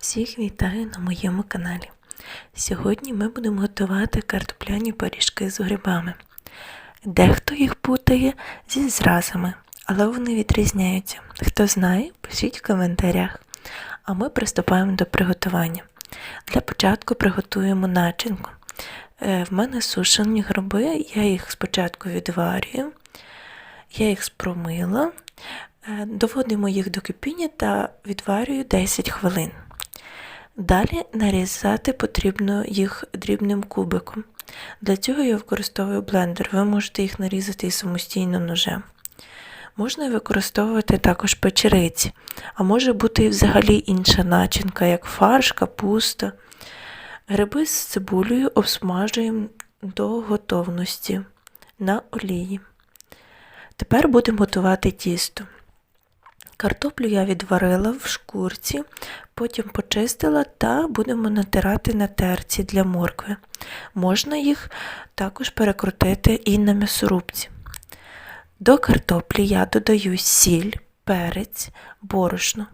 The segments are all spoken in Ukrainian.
Всіх вітаю на моєму каналі. Сьогодні ми будемо готувати картопляні пиріжки з грибами. Дехто їх путає зі зразами, але вони відрізняються. Хто знає, пишіть в коментарях. А ми приступаємо до приготування. Для початку приготуємо начинку. Е, В мене сушені гриби, я їх спочатку відварюю, я їх спромила, Е, доводимо їх до кипіння та відварюю 10 хвилин. Далі нарізати потрібно їх дрібним кубиком. Для цього я використовую блендер. Ви можете їх нарізати і самостійно ножем. Можна використовувати також печериці, а може бути і взагалі інша начинка, як фарш, капуста. Гриби з цибулею обсмажуємо до готовності на олії. Тепер будемо готувати тісто. Картоплю я відварила в шкурці, потім почистила та будемо натирати на терці для моркви. Можна їх також перекрутити і на м'ясорубці. До картоплі я додаю сіль, перець, борошно.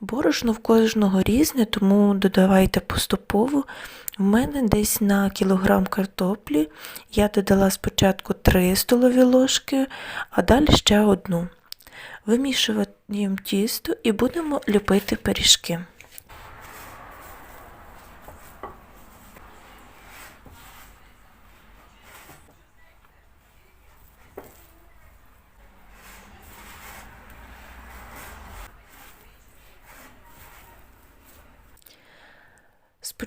Борошно в кожного різне, тому додавайте поступово. В мене десь на кілограм картоплі я додала спочатку 3 столові ложки, а далі ще одну. Вимішуємо тісто і будемо ліпити пиріжки.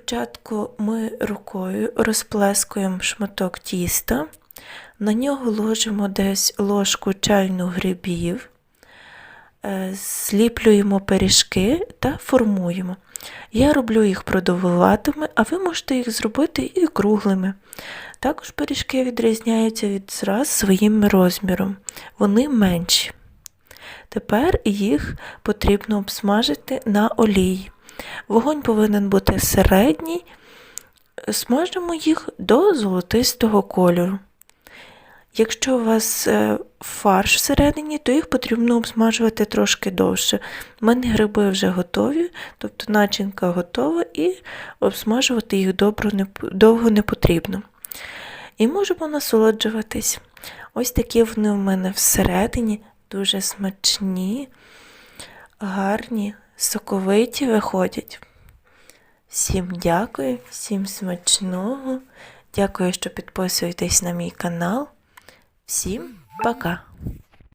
Спочатку ми рукою розплескуємо шматок тіста, на нього ложимо десь ложку чайну грибів, зліплюємо пиріжки та формуємо. Я роблю їх продовгуватими, а ви можете їх зробити і круглими. Також пиріжки відрізняються від зраз своїм розміром, вони менші. Тепер їх потрібно обсмажити на олії. Вогонь повинен бути середній, смажимо їх до золотистого кольору. Якщо у вас е, фарш всередині, то їх потрібно обсмажувати трошки довше. У мене гриби вже готові, тобто начинка готова, і обсмажувати їх добро довго не потрібно. І можемо насолоджуватись. Ось такі вони у мене всередині дуже смачні, гарні, соковиті виходять. Всім дякую, всім смачного. Дякую, що підписуєтесь на мій канал. Всім пока!